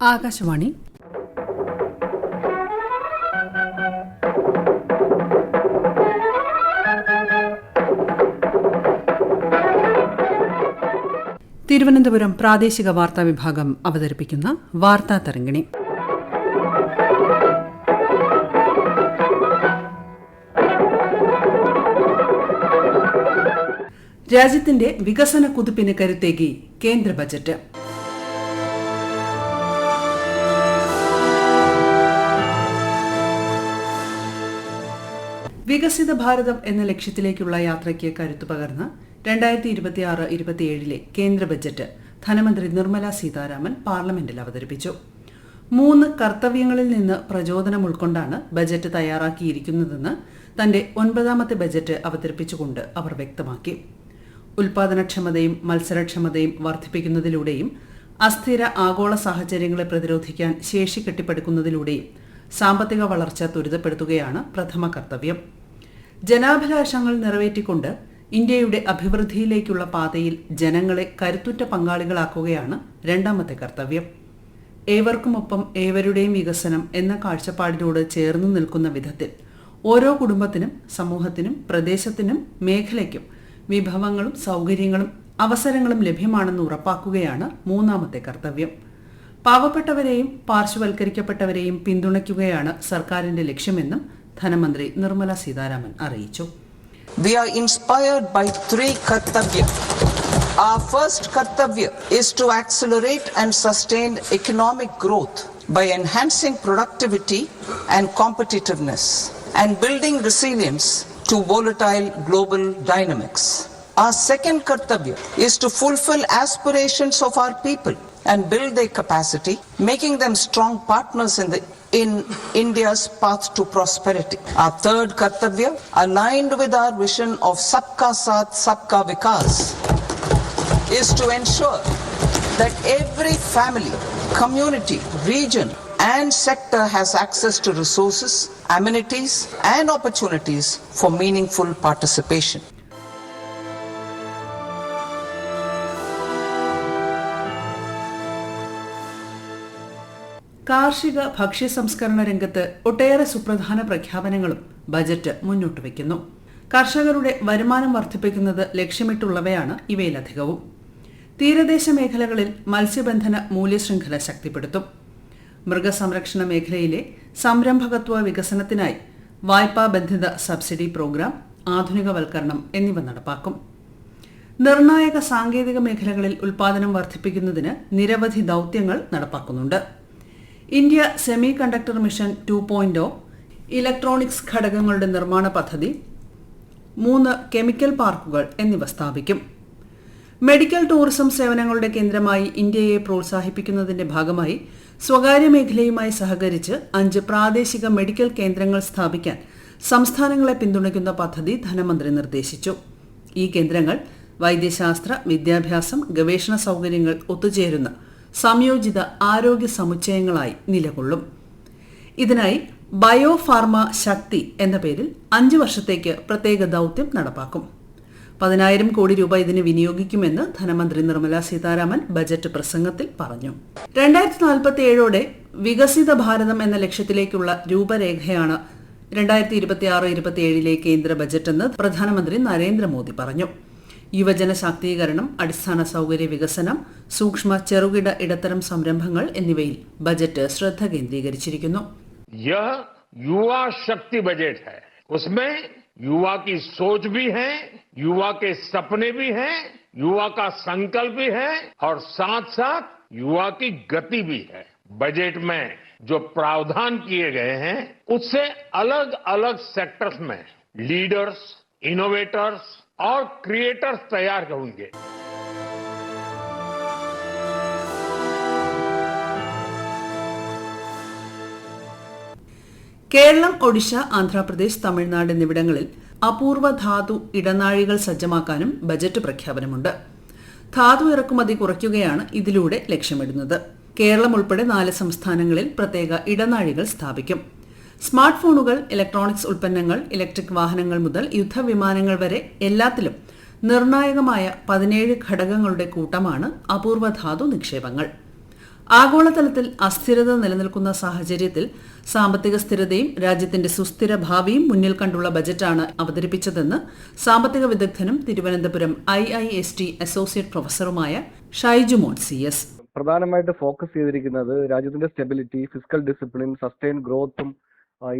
ആകാശവാണി. തിരുവനന്തപുരം പ്രാദേശിക വാർത്താ വിഭാഗം അവതരിപ്പിക്കുന്ന വാർത്താ തരംഗിണി. രാജ്യത്തിന്റെ വികസന കുതിപ്പിന് കരുത്തേകി കേന്ദ്ര ബജറ്റ്. വികസിത ഭാരതം എന്ന ലക്ഷ്യത്തിലേക്കുള്ള യാത്രയ്ക്ക് കരുത്തു പകർന്ന് രണ്ടായിരത്തി ഇരുപത്തിയാറ് ഇരുപത്തിയേഴിലെ കേന്ദ്ര ബജറ്റ് ധനമന്ത്രി നിർമ്മല സീതാരാമൻ പാർലമെന്റിൽ അവതരിപ്പിച്ചു. മൂന്ന് കർത്തവ്യങ്ങളിൽ നിന്ന് പ്രചോദനം ഉൾക്കൊണ്ടാണ് ബജറ്റ് തയ്യാറാക്കിയിരിക്കുന്നതെന്ന് തന്റെ ഒൻപതാമത്തെ ബജറ്റ് അവതരിപ്പിച്ചുകൊണ്ട് അവർ വ്യക്തമാക്കി. ഉൽപാദനക്ഷമതയും മത്സരക്ഷമതയും വർദ്ധിപ്പിക്കുന്നതിലൂടെയും അസ്ഥിര ആഗോള സാഹചര്യങ്ങളെ പ്രതിരോധിക്കാൻ ശേഷി കെട്ടിപ്പടുക്കുന്നതിലൂടെയും സാമ്പത്തിക വളർച്ച ത്വരിതപ്പെടുത്തുകയാണ് പ്രഥമ കർത്തവ്യം. ജനാഭിലാഷങ്ങൾ നിറവേറ്റിക്കൊണ്ട് ഇന്ത്യയുടെ അഭിവൃദ്ധിയിലേക്കുള്ള പാതയിൽ ജനങ്ങളെ കരുത്തുറ്റ പങ്കാളികളാക്കുകയാണ് രണ്ടാമത്തെ കർത്തവ്യം. ഏവർക്കുമൊപ്പം ഏവരുടെയും വികസനം എന്ന കാഴ്ചപ്പാടിനോട് ചേർന്നു നിൽക്കുന്ന വിധത്തിൽ ഓരോ കുടുംബത്തിനും സമൂഹത്തിനും പ്രദേശത്തിനും മേഖലയ്ക്കും വിഭവങ്ങളും സൗകര്യങ്ങളും അവസരങ്ങളും ലഭ്യമാണെന്ന് ഉറപ്പാക്കുകയാണ് മൂന്നാമത്തെ കർത്തവ്യം. പാവപ്പെട്ടവരെയും പാർശ്വവൽക്കരിക്കപ്പെട്ടവരെയും പിന്തുണയ്ക്കുകയാണ് സർക്കാരിന്റെ ലക്ഷ്യമെന്നും ധനമന്ത്രി നിർമ്മല സീതാരാമൻ അറിയിച്ചു We are inspired by three kartavya. Our first kartavya is to accelerate and sustain economic growth by enhancing productivity and competitiveness and building resilience to volatile global dynamics. Our second kartavya is to fulfill aspirations of our people and build their capacity, making them strong partners in the in India's path to prosperity. Our third kartavya, aligned with our vision of Sabka Saath, Sabka Vikas, is to ensure that every family, community, region, and sector has access to resources, amenities, and opportunities for meaningful participation. കാർഷിക ഭക്ഷ്യ സംസ്കരണ രംഗത്ത് ഒട്ടേറെ സുപ്രധാന പ്രഖ്യാപനങ്ങളും budget മുന്നോട്ട് വയ്ക്കുന്നു. കർഷകരുടെ വരുമാനം വർദ്ധിപ്പിക്കുന്നത് ലക്ഷ്യമിട്ടുള്ളവയാണ് ഇവയിലധികവും. തീരദേശ മേഖലകളിൽ മത്സ്യബന്ധന മൂല്യശൃംഖല ശക്തിപ്പെടുത്തും. മൃഗസംരക്ഷണ മേഖലയിലെ സംരംഭകത്വ വികസനത്തിനായി വായ്പാ ബന്ധിത സബ്സിഡി പ്രോഗ്രാം ആധുനികവൽക്കരണം എന്നിവ നടപ്പാക്കും. നിർണായക സാങ്കേതിക മേഖലകളിൽ ഉൽപാദനം വർദ്ധിപ്പിക്കുന്നതിന് നിരവധി ദൌത്യങ്ങൾ നടപ്പാക്കുന്നുണ്ട്. India semiconductor mission two point electronics ഘടകങ്ങളുടെ നിർമ്മാണ പദ്ധതി മൂന്ന് കെമിക്കൽ പാർക്കുകൾ എന്നിവ സ്ഥാപിക്കും. മെഡിക്കൽ ടൂറിസം സേവനങ്ങളുടെ കേന്ദ്രമായി ഇന്ത്യയെ പ്രോത്സാഹിപ്പിക്കുന്നതിന്റെ ഭാഗമായി സ്വകാര്യ മേഖലയുമായി സഹകരിച്ച് അഞ്ച് പ്രാദേശിക മെഡിക്കൽ കേന്ദ്രങ്ങൾ സ്ഥാപിക്കാൻ സംസ്ഥാനങ്ങളെ പിന്തുണയ്ക്കുന്ന പദ്ധതി ധനമന്ത്രി നിർദ്ദേശിച്ചു. ഈ കേന്ദ്രങ്ങൾ വൈദ്യശാസ്ത്ര വിദ്യാഭ്യാസം ഗവേഷണ സൗകര്യങ്ങൾ ഒത്തുചേരുന്ന സംയോജിത ആരോഗ്യ സമുച്ചയങ്ങളായി നിലകൊള്ളും. ഇതിനായി ബയോഫാർമ ശക്തി എന്ന പേരിൽ അഞ്ച് വർഷത്തേക്ക് പ്രത്യേക ദൗത്യം നടപ്പാക്കും. പതിനായിരം കോടി രൂപ ഇതിന് വിനിയോഗിക്കുമെന്ന് ധനമന്ത്രി നിർമ്മല സീതാരാമൻ ബജറ്റ് പ്രസംഗത്തിൽ പറഞ്ഞു. രണ്ടായിരത്തി നാൽപ്പത്തി ഏഴോടെ വികസിത ഭാരതം എന്ന ലക്ഷ്യത്തിലേക്കുള്ള രൂപരേഖയാണ് രണ്ടായിരത്തി ഇരുപത്തിയാറ് ഇരുപത്തിയേഴിലെ കേന്ദ്ര ബജറ്റെന്ന് പ്രധാനമന്ത്രി നരേന്ദ്രമോദി പറഞ്ഞു. യുവജന ശാക്തീകരണം അടിസ്ഥാന സൗകര്യ വികസനം സൂക്ഷ്മ ചെറുകിട ഇടത്തരം സംരംഭങ്ങൾ എന്നിവയിൽ ബജറ്റ് ശ്രദ്ധ കേന്ദ്രീകരിച്ചിരിക്കുന്നു यह युवा शक्ति बजट है उसमें युवा की सोच भी है युवा के सपने भी हैं युवा का संकल्प भी है और साथ साथ युवा की गति भी है बजट में जो प्रावधान किए गए हैं उससे अलग अलग सेक्टर्स में लीडर्स इनोवेटर्स और क्रिएटर्स तैयार होंगे കേരളം ഒഡീഷ ആന്ധ്രാപ്രദേശ് തമിഴ്നാട് എന്നിവിടങ്ങളിൽ അപൂർവ ധാതു ഇടനാഴികൾ സജ്ജമാക്കാനും ബജറ്റ് പ്രഖ്യാപനമുണ്ട് ധാതു ഇറക്കുമതി കുറയ്ക്കുകയാണ് ഇതിലൂടെ ലക്ഷ്യമിടുന്നത് കേരളം ഉൾപ്പെടെ നാല് സംസ്ഥാനങ്ങളിൽ പ്രത്യേക ഇടനാഴികൾ സ്ഥാപിക്കും സ്മാർട്ട് ഫോണുകൾ ഇലക്ട്രോണിക്സ് ഉൽപ്പന്നങ്ങൾ ഇലക്ട്രിക് വാഹനങ്ങൾ മുതൽ യുദ്ധവിമാനങ്ങൾ വരെ എല്ലാത്തിലും നിർണായകമായ പതിനേഴ് ഘടകങ്ങളുടെ കൂട്ടമാണ് അപൂർവ ധാതു നിക്ഷേപങ്ങൾ. ആഗോളതലത്തിൽ അസ്ഥിരത നിലനിൽക്കുന്ന സാഹചര്യത്തിൽ സാമ്പത്തിക സ്ഥിരതയും രാജ്യത്തിന്റെ സുസ്ഥിര ഭാവിയും മുന്നിൽ കണ്ടുള്ള ബജറ്റാണ് അവതരിപ്പിച്ചതെന്ന് സാമ്പത്തിക വിദഗ്ധനും Thiruvananthapuram I I S T associate പ്രൊഫസറുമായ Shaijumon C S. പ്രധാനമായിട്ട് ഫോക്കസ് ചെയ്തിരിക്കുന്നത് രാജ്യത്തിന്റെ സ്റ്റെബിലിറ്റി ഫിസിക്കൽ ഡിസിപ്ലിൻ സസ്റ്റൈൻ ഗ്രോത്തും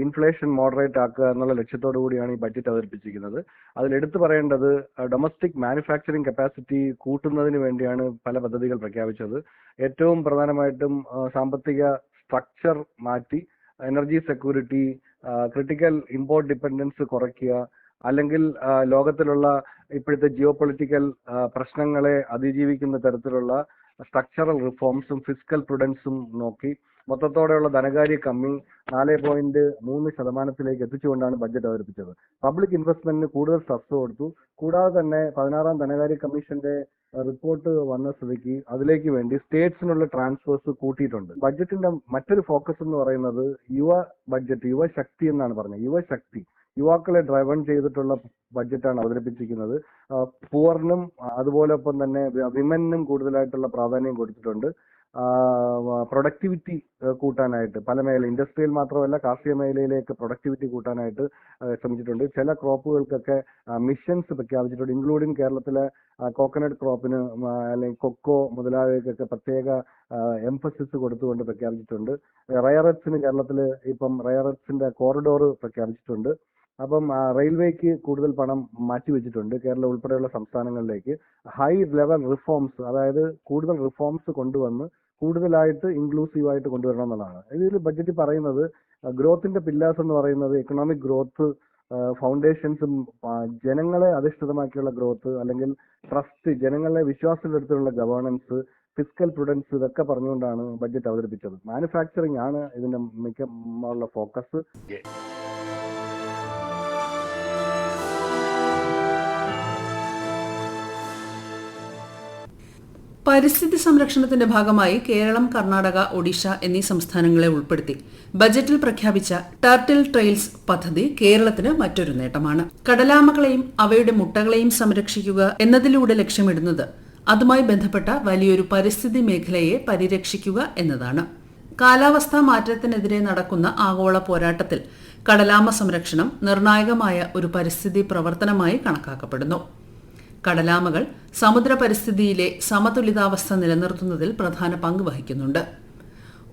ഇൻഫ്ലേഷൻ മോഡറേറ്റ് ആക്കുക എന്നുള്ള ലക്ഷ്യത്തോടു കൂടിയാണ് ഈ ബഡ്ജറ്റ് അവതരിപ്പിച്ചിരിക്കുന്നത്. അതിൽ എടുത്തു പറയേണ്ടത് ഡൊമസ്റ്റിക് മാനുഫാക്ചറിംഗ് കപ്പാസിറ്റി കൂട്ടുന്നതിന് വേണ്ടിയാണ് പല പദ്ധതികൾ പ്രഖ്യാപിച്ചത്. ഏറ്റവും പ്രധാനമായിട്ടും സാമ്പത്തിക സ്ട്രക്ചർ മാറ്റി energy security critical import dependence കുറയ്ക്കുക അല്ലെങ്കിൽ ലോകത്തിലുള്ള ഇപ്പോഴത്തെ ജിയോ പൊളിറ്റിക്കൽ പ്രശ്നങ്ങളെ അതിജീവിക്കുന്ന തരത്തിലുള്ള സ്ട്രക്ചറൽ റിഫോംസും ഫിസിക്കൽ പ്രുഡൻസും നോക്കി മൊത്തത്തോടെയുള്ള ധനകാര്യ കമ്മി നാല് പോയിന്റ് മൂന്ന് ശതമാനത്തിലേക്ക് എത്തിച്ചുകൊണ്ടാണ് ബഡ്ജറ്റ് അവതരിപ്പിച്ചത്. പബ്ലിക് ഇൻവെസ്റ്റ്മെന്റിന് കൂടുതൽ സ്ട്രെസ് കൊടുത്തു. കൂടാതെ തന്നെ പതിനാറാം ധനകാര്യ കമ്മീഷന്റെ റിപ്പോർട്ട് വന്ന സ്ഥിതിക്ക് അതിലേക്ക് വേണ്ടി സ്റ്റേറ്റ്സിനുള്ള ട്രാൻസ്ഫേഴ്സ് കൂട്ടിയിട്ടുണ്ട്. ബഡ്ജറ്റിന്റെ മറ്റൊരു ഫോക്കസ് എന്ന് പറയുന്നത് യുവ ബഡ്ജറ്റ് യുവശക്തി എന്നാണ് പറഞ്ഞത്. യുവശക്തി യുവാക്കളെ ഡ്രൈവൺ ചെയ്തിട്ടുള്ള ബഡ്ജറ്റാണ് അവതരിപ്പിച്ചിരിക്കുന്നത്. പുവറിനും അതുപോലൊപ്പം തന്നെ വിമനും കൂടുതലായിട്ടുള്ള പ്രാധാന്യം കൊടുത്തിട്ടുണ്ട്. പ്രൊഡക്ടിവിറ്റി കൂട്ടാനായിട്ട്. പല മേഖല ഇൻഡസ്ട്രിയിൽ മാത്രമല്ല കാർഷിക മേഖലയിലേക്ക് പ്രൊഡക്ടിവിറ്റി കൂട്ടാനായിട്ട് ശ്രമിച്ചിട്ടുണ്ട്. ചില ക്രോപ്പുകൾക്കൊക്കെ മിഷൻസ് പ്രഖ്യാപിച്ചിട്ടുണ്ട്. ഇൻക്ലൂഡിങ് കേരളത്തിലെ കോക്കനട്ട് ക്രോപ്പിന് അല്ലെങ്കിൽ കൊക്കോ മുതലായവയ്ക്കൊക്കെ പ്രത്യേക എംഫസിസ് കൊടുത്തുകൊണ്ട് പ്രഖ്യാപിച്ചിട്ടുണ്ട്. റയററ്റ്സിന് കേരളത്തിൽ ഇപ്പം റയററ്റ്സിന്റെ കോറിഡോർ പ്രഖ്യാപിച്ചിട്ടുണ്ട്. അപ്പം റെയിൽവേക്ക് കൂടുതൽ പണം മാറ്റിവെച്ചിട്ടുണ്ട് കേരളം ഉൾപ്പെടെയുള്ള സംസ്ഥാനങ്ങളിലേക്ക്. ഹൈ ലെവൽ റിഫോംസ് അതായത് കൂടുതൽ റിഫോംസ് കൊണ്ടുവന്ന് കൂടുതലായിട്ട് ഇൻക്ലൂസീവ് ആയിട്ട് കൊണ്ടുവരണം എന്നുള്ളതാണ് ഇതിൽ ബഡ്ജറ്റ് പറയുന്നത് ഗ്രോത്തിന്റെ പില്ലേഴ്സ് എന്ന് പറയുന്നത് എക്കണോമിക് ഗ്രോത്ത് ഫൗണ്ടേഷൻസും ജനങ്ങളെ അധിഷ്ഠിതമാക്കിയുള്ള ഗ്രോത്ത് അല്ലെങ്കിൽ ട്രസ്റ്റ് ജനങ്ങളെ വിശ്വാസത്തിലെടുത്തുള്ള ഗവേണൻസ് ഫിസിക്കൽ പ്രുഡൻസ് ഇതൊക്കെ പറഞ്ഞുകൊണ്ടാണ് ബഡ്ജറ്റ് അവതരിപ്പിച്ചത്. മാനുഫാക്ചറിംഗ് ആണ് ഇതിന്റെ മിക്ക ഫോക്കസ് പരിസ്ഥിതി സംരക്ഷണത്തിന്റെ ഭാഗമായി കേരളം കർണാടക ഒഡീഷ എന്നീ സംസ്ഥാനങ്ങളെ ഉൾപ്പെടുത്തി. ബജറ്റിൽ പ്രഖ്യാപിച്ച ടർട്ടിൽ ട്രെയിൽസ് പദ്ധതി കേരളത്തിന് മറ്റൊരു നേട്ടമാണ്. കടലാമകളെയും അവയുടെ മുട്ടകളെയും സംരക്ഷിക്കുക എന്നതിലൂടെ ലക്ഷ്യമിടുന്നത് അതുമായി ബന്ധപ്പെട്ട വലിയൊരു പരിസ്ഥിതി മേഖലയെ പരിരക്ഷിക്കുക എന്നതാണ്. കാലാവസ്ഥാ മാറ്റത്തിനെതിരെ നടക്കുന്ന ആഗോള പോരാട്ടത്തിൽ കടലാമ സംരക്ഷണം നിർണായകമായ ഒരു പരിസ്ഥിതി പ്രവർത്തനമായി കണക്കാക്കപ്പെടുന്നു. കടലാമകൾ സമുദ്ര പരിസ്ഥിതിയിലെ സമതുലിതാവസ്ഥ നിലനിർത്തുന്നതിൽ പ്രധാന പങ്ക് വഹിക്കുന്നുണ്ട്.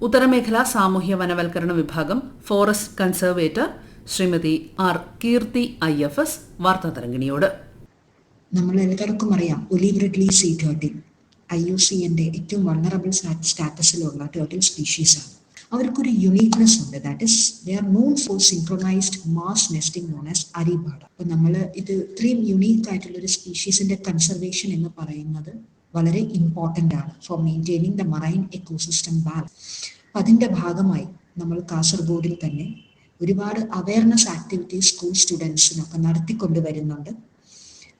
ഉത്തരമേഖല സാമൂഹ്യ വനവൽക്കരണ വിഭാഗം forest conservator Srimathi R Keerthi I F S വാർത്താതരംഗിണിയോട്. നമ്മൾ എല്ലാവർക്കും അറിയാം olive sea turtle. I U C എന്റെ ഏറ്റവും വൾണറബിൾ സ്റ്റാറ്റസിലുള്ള ടേർട്ടിൽ സ്പീഷീസാണ്. അവർക്കൊരു യുണീക്നെസ് ഉണ്ട്. That is they are known for synchronized mass nesting known as arribada അപ്പൊ നമ്മൾ ഇത് ഇത്രയും യുണീക്ക് ആയിട്ടുള്ള ഒരു സ്പീഷീസിന്റെ കൺസർവേഷൻ എന്ന് പറയുന്നത് വളരെ ഇമ്പോർട്ടന്റ് ആണ് for maintaining the marine ecosystem balance അതിന്റെ ഭാഗമായി നമ്മൾ കാസർഗോഡിൽ തന്നെ ഒരുപാട് അവയർനെസ് ആക്ടിവിറ്റീസ് സ്കൂൾ സ്റ്റുഡൻസിനൊക്കെ നടത്തിക്കൊണ്ട് വരുന്നുണ്ട്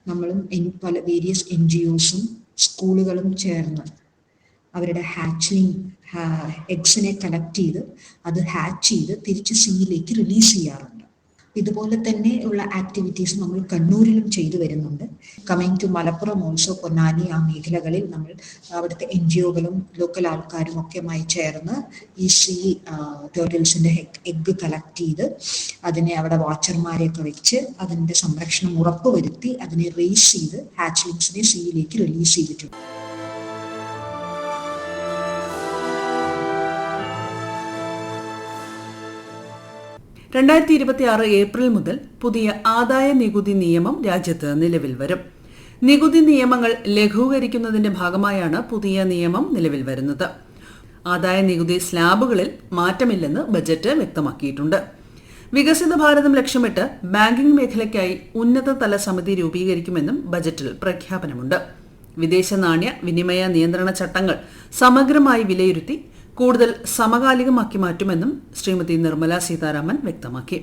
നമ്മളും പല വേരിയസ് എൻ ജി ഒസും സ്കൂളുകളും ചേർന്ന് അവരുടെ ഹാച്ചിങ് എഗ്സിനെ കളക്ട് ചെയ്ത് അത് ഹാച്ച് ചെയ്ത് തിരിച്ച് സീയിലേക്ക് റിലീസ് ചെയ്യാറുണ്ട്. ഇതുപോലെ തന്നെ ഉള്ള ആക്ടിവിറ്റീസ് നമ്മൾ കണ്ണൂരിലും ചെയ്തു വരുന്നുണ്ട്. Coming to Malappuram also Ponnani ആ മേഖലകളിൽ നമ്മൾ അവിടുത്തെ എൻ ജി ഒകളും ലോക്കൽ ആൾക്കാരും ഒക്കെയുമായി ചേർന്ന് ഈ സീ ടേർട്ടിൽസിന്റെ എഗ്ഗ് കളക്ട് ചെയ്ത് അതിനെ അവിടെ വാച്ചർമാരെയൊക്കെ വെച്ച് അതിന്റെ സംരക്ഷണം ഉറപ്പുവരുത്തി അതിനെ റേസ് ചെയ്ത് ഹാച്ച്ലിങ്സിനെ സീയിലേക്ക് റിലീസ് ചെയ്തിട്ടുണ്ട്. രണ്ടായിരത്തി ഇരുപത്തിയാറ് ഏപ്രിൽ മുതൽ പുതിയ ആദായ നികുതി നിയമം രാജ്യത്ത് നിലവിൽ വരും. നികുതി നിയമങ്ങൾ ലഘൂകരിക്കുന്നതിന്റെ ഭാഗമായാണ് പുതിയ നിയമം നിലവിൽ വരുന്നത്. ആദായ നികുതി സ്ലാബുകളിൽ മാറ്റമില്ലെന്ന് ബജറ്റ് വ്യക്തമാക്കിയിട്ടുണ്ട്. വികസിത ഭാരതം ലക്ഷ്യമിട്ട് ബാങ്കിംഗ് മേഖലയ്ക്കായി ഉന്നതതല സമിതി രൂപീകരിക്കുമെന്നും ബജറ്റിൽ പ്രഖ്യാപനമുണ്ട്. വിദേശ നാണ്യ വിനിമയ നിയന്ത്രണ ചട്ടങ്ങൾ സമഗ്രമായി വിലയിരുത്തി കൂടുതൽ സമകാലികമാക്കി മാറ്റുമെന്നും ശ്രീമതി നിർമ്മല സീതാരാമൻ വ്യക്തമാക്കി.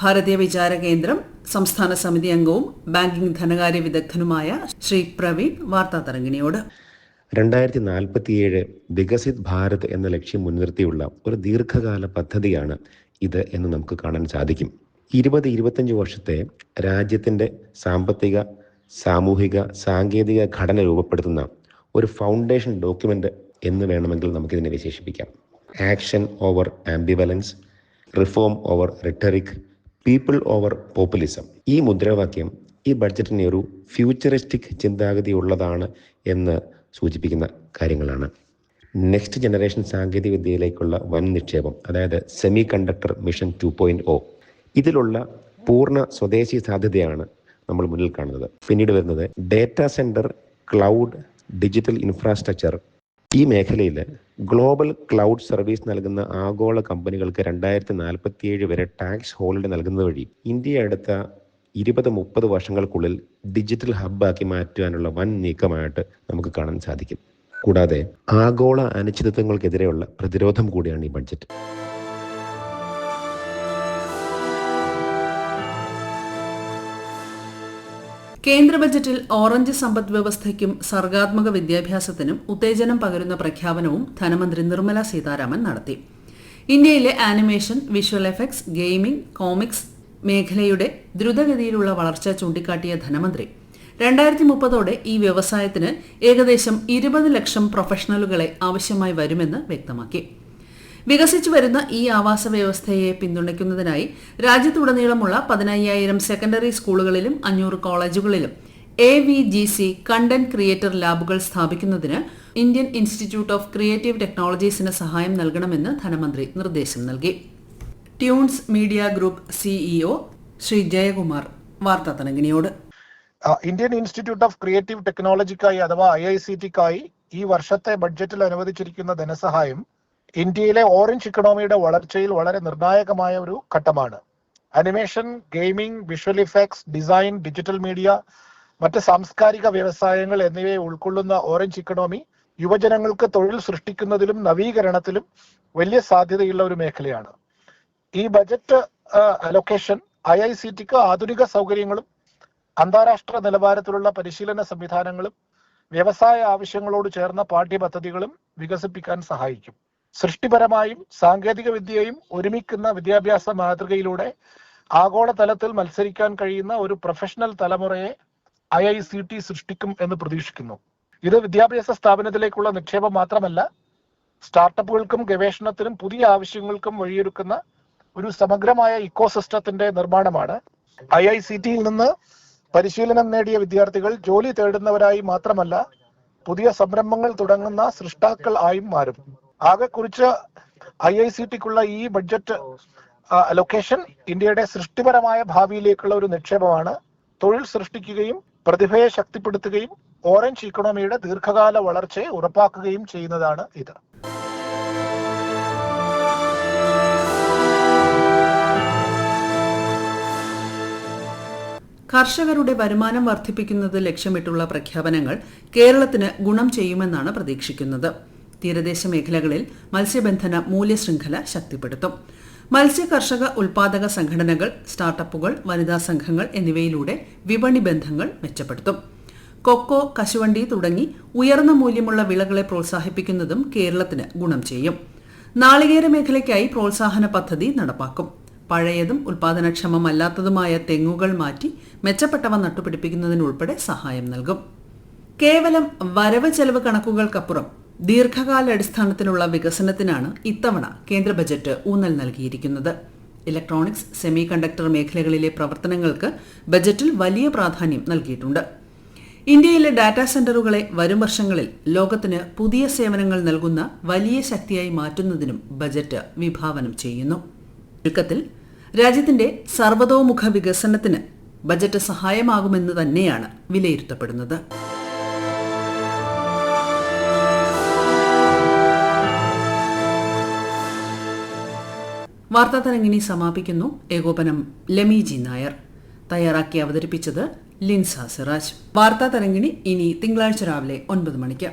ഭാരതീയ വിചാര കേന്ദ്രം സംസ്ഥാന സമിതി അംഗവും ബാങ്കിംഗ് ധനകാര്യ വിദഗ്ധനുമായ ശ്രീ പ്രവീൺ വാർത്താതരംഗിണിയോട്. രണ്ടായിരത്തി നാൽപ്പത്തിയേഴ് വികസിത് ഭാരത് എന്ന ലക്ഷ്യം മുൻനിർത്തിയുള്ള ഒരു ദീർഘകാല പദ്ധതിയാണ് ഇത് എന്ന് നമുക്ക് കാണാൻ സാധിക്കും. ഇരുപത് ഇരുപത്തഞ്ച് വർഷത്തെ രാജ്യത്തിന്റെ സാമ്പത്തിക സാമൂഹിക സാങ്കേതിക ഘടന രൂപപ്പെടുത്തുന്ന ഒരു ഫൗണ്ടേഷൻ ഡോക്യുമെന്റ് എന്ന് വേണമെങ്കിൽ നമുക്കിതിനെ വിശേഷിപ്പിക്കാം. Action over ambivalence reform over rhetoric people over populism ഈ മുദ്രാവാക്യം ഈ ബഡ്ജറ്റിനെ ഒരു ഫ്യൂച്ചറിസ്റ്റിക് ചിന്താഗതി ഉള്ളതാണ് എന്ന് സൂചിപ്പിക്കുന്ന കാര്യങ്ങളാണ്. നെക്സ്റ്റ് ജനറേഷൻ സാങ്കേതിക വിദ്യയിലേക്കുള്ള വൻ നിക്ഷേപം അതായത് semiconductor mission two point O ഇതിലുള്ള പൂർണ സ്വദേശി സാധ്യതയാണ് നമ്മൾ മുന്നിൽ കാണുന്നത്. പിന്നീട് വരുന്നത് data center cloud digital infrastructure ഈ മേഖലയിൽ ഗ്ലോബൽ ക്ലൗഡ് സർവീസ് നൽകുന്ന ആഗോള കമ്പനികൾക്ക് രണ്ടായിരത്തി നാൽപ്പത്തിയേഴ് വരെ ടാക്സ് ഹോളിഡേ നൽകുന്നത് വഴി ഇന്ത്യ അടുത്ത ഇരുപത് മുപ്പത് വർഷങ്ങൾക്കുള്ളിൽ ഡിജിറ്റൽ ഹബ്ബാക്കി മാറ്റുവാനുള്ള വൻ നീക്കമായിട്ട് നമുക്ക് കാണാൻ സാധിക്കും. കൂടാതെ ആഗോള അനിശ്ചിതത്വങ്ങൾക്കെതിരെയുള്ള പ്രതിരോധം കൂടിയാണ് ഈ ബഡ്ജറ്റ്. കേന്ദ്ര ബജറ്റിൽ ഓറഞ്ച് സമ്പദ് വ്യവസ്ഥയ്ക്കും സർഗാത്മക വിദ്യാഭ്യാസത്തിനും ഉത്തേജനം പകരുന്ന പ്രഖ്യാപനവും ധനമന്ത്രി നിർമ്മല സീതാരാമൻ നടത്തി. ഇന്ത്യയിലെ animation visual effects gaming comics മേഖലയുടെ ദ്രുതഗതിയിലുള്ള വളർച്ച ചൂണ്ടിക്കാട്ടിയ ധനമന്ത്രി. രണ്ടായിരത്തി മുപ്പതോടെ ഈ വ്യവസായത്തിന് ഏകദേശം ഇരുപത് ലക്ഷം പ്രൊഫഷണലുകളെ ആവശ്യമായി വരുമെന്ന് വ്യക്തമാക്കി. വികസിച്ചു വരുന്ന ഈ ആവാസ വ്യവസ്ഥയെ പിന്തുണയ്ക്കുന്നതിനായി രാജ്യത്തുടനീളമുള്ള പതിനയ്യായിരം സെക്കൻഡറി സ്കൂളുകളിലും അഞ്ഞൂറ് കോളേജുകളിലും A V G C content creator ലാബുകൾ സ്ഥാപിക്കുന്നതിന് ഇന്ത്യൻ ഇൻസ്റ്റിറ്റ്യൂട്ട് ഓഫ് ക്രിയേറ്റീവ് ടെക്നോളജീസിന് സഹായം നൽകണമെന്ന് ധനമന്ത്രി നിർദ്ദേശം നൽകി. Tunes media group CEO Shri Jayakumar വാർത്താ തരംഗിണിയോട് ഇന്ത്യൻ ഇൻസ്റ്റിറ്റ്യൂട്ട് ഓഫ് ക്രിയേറ്റീവ് ടെക്നോളജിക്കായി അഥവാ ഐ ഐ സി ടിക്കായി ഈ വർഷത്തെ ബഡ്ജറ്റിൽ അനുവദിച്ചിരിക്കുന്ന ധനസഹായം ഇന്ത്യയിലെ ഓറഞ്ച് ഇക്കണോമിയുടെ വളർച്ചയിൽ വളരെ നിർണായകമായ ഒരു ഘട്ടമാണ്. Animation gaming visual effects design digital media മറ്റ് സാംസ്കാരിക വ്യവസായങ്ങൾ എന്നിവയെ ഉൾക്കൊള്ളുന്ന ഓറഞ്ച് ഇക്കണോമി യുവജനങ്ങൾക്ക് തൊഴിൽ സൃഷ്ടിക്കുന്നതിലും നവീകരണത്തിലും വലിയ സാധ്യതയുള്ള ഒരു മേഖലയാണ്. ഈ budget allocation I I C tick ആധുനിക സൗകര്യങ്ങളും അന്താരാഷ്ട്ര നിലവാരത്തിലുള്ള പരിശീലന സംവിധാനങ്ങളും വ്യവസായ ആവശ്യങ്ങളോട് ചേർന്ന പാഠ്യപദ്ധതികളും വികസിപ്പിക്കാൻ സഹായിക്കും. സൃഷ്ടിപരമായും സാങ്കേതിക വിദ്യയും ഒരുമിക്കുന്ന വിദ്യാഭ്യാസ മാതൃകയിലൂടെ ആഗോളതലത്തിൽ മത്സരിക്കാൻ കഴിയുന്ന ഒരു പ്രൊഫഷണൽ തലമുറയെ ഐ ഐ സി ടി സൃഷ്ടിക്കും എന്ന് പ്രതീക്ഷിക്കുന്നു. ഇത് വിദ്യാഭ്യാസ സ്ഥാപനത്തിലേക്കുള്ള നിക്ഷേപം മാത്രമല്ല സ്റ്റാർട്ടപ്പുകൾക്കും ഗവേഷണത്തിനും പുതിയ ആവശ്യങ്ങൾക്കും വഴിയൊരുക്കുന്ന ഒരു സമഗ്രമായ ഇക്കോസിസ്റ്റത്തിന്റെ നിർമ്മാണമാണ് ഐ ഐ സി ടിയിൽ നിന്ന് പരിശീലനം നേടിയ വിദ്യാർത്ഥികൾ ജോലി തേടുന്നവരായി മാത്രമല്ല പുതിയ സംരംഭങ്ങൾ തുടങ്ങുന്ന സൃഷ്ടാക്കൾ ആയും മാറും. ആകെ കുറിച്ച് ഐ ഐ സി ടിക്കുള്ള ഈ ബഡ്ജറ്റ് ലൊക്കേഷൻ ഇന്ത്യയുടെ സൃഷ്ടിപരമായ ഭാവിയിലേക്കുള്ള ഒരു നിക്ഷേപമാണ്. തൊഴിൽ സൃഷ്ടിക്കുകയും പ്രതിഭയെ ശക്തിപ്പെടുത്തുകയും ഓറഞ്ച് ഇക്കണോമിയുടെ ദീർഘകാല വളർച്ചയെ ഉറപ്പാക്കുകയും ചെയ്യുന്നതാണ് ഇത്. കർഷകരുടെ വരുമാനം വർദ്ധിപ്പിക്കുന്നത് ലക്ഷ്യമിട്ടുള്ള പ്രഖ്യാപനങ്ങൾ കേരളത്തിന് ഗുണം ചെയ്യുമെന്നാണ് പ്രതീക്ഷിക്കുന്നത്. തീരദേശ മേഖലകളിൽ മത്സ്യബന്ധന മൂല്യശൃംഖല ശക്തിപ്പെടുത്തും. മത്സ്യ കർഷക ഉൽപാദക സംഘടനകൾ സ്റ്റാർട്ടപ്പുകൾ വനിതാ സംഘങ്ങൾ എന്നിവയിലൂടെ വിപണി ബന്ധങ്ങൾ മെച്ചപ്പെടുത്തും. കൊക്കോ കശുവണ്ടി തുടങ്ങി ഉയർന്ന മൂല്യമുള്ള വിളകളെ പ്രോത്സാഹിപ്പിക്കുന്നതും കേരളത്തിന് ഗുണം ചെയ്യും. നാളികേര മേഖലയ്ക്കായി പ്രോത്സാഹന പദ്ധതി നടപ്പാക്കും. പഴയതും ഉൽപാദനക്ഷമമല്ലാത്തതുമായ തെങ്ങുകൾ മാറ്റി മെച്ചപ്പെട്ടവ നട്ടുപിടിപ്പിക്കുന്നതിനുൾപ്പെടെ സഹായം നൽകും. കേവലം വരവ് ചെലവ് കണക്കുകൾക്കപ്പുറം ദീർഘകാലാടിസ്ഥാനത്തിലുള്ള വികസനത്തിനാണ് ഇത്തവണ കേന്ദ്ര ബജറ്റ് ഊന്നൽ നൽകിയിരിക്കുന്നത്. ഇലക്ട്രോണിക്സ് സെമി കണ്ടക്ടർ മേഖലകളിലെ പ്രവർത്തനങ്ങൾക്ക് ബജറ്റിൽ വലിയ പ്രാധാന്യം നൽകിയിട്ടുണ്ട്. ഇന്ത്യയിലെ ഡാറ്റാ സെന്ററുകളെ വരും വർഷങ്ങളിൽ ലോകത്തിന് പുതിയ സേവനങ്ങൾ നൽകുന്ന വലിയ ശക്തിയായി മാറ്റുന്നതിനും ബജറ്റ് വിഭാവനം ചെയ്യുന്നു. ചുരുക്കത്തിൽ രാജ്യത്തിന്റെ സർവതോമുഖ വികസനത്തിന് ബജറ്റ് സഹായമാകുമെന്ന് തന്നെയാണ് വിലയിരുത്തപ്പെടുന്നത്. വാർത്താ തരങ്ങിനി സമാപിക്കുന്നു. ഏകോപനം ലമി ജി നായർ. തയ്യാറാക്കി അവതരിപ്പിച്ചത് ലിൻസ സിറാജ്. വാർത്താ തരങ്ങിണി ഇനി തിങ്കളാഴ്ച രാവിലെ ഒൻപത് മണിക്ക്.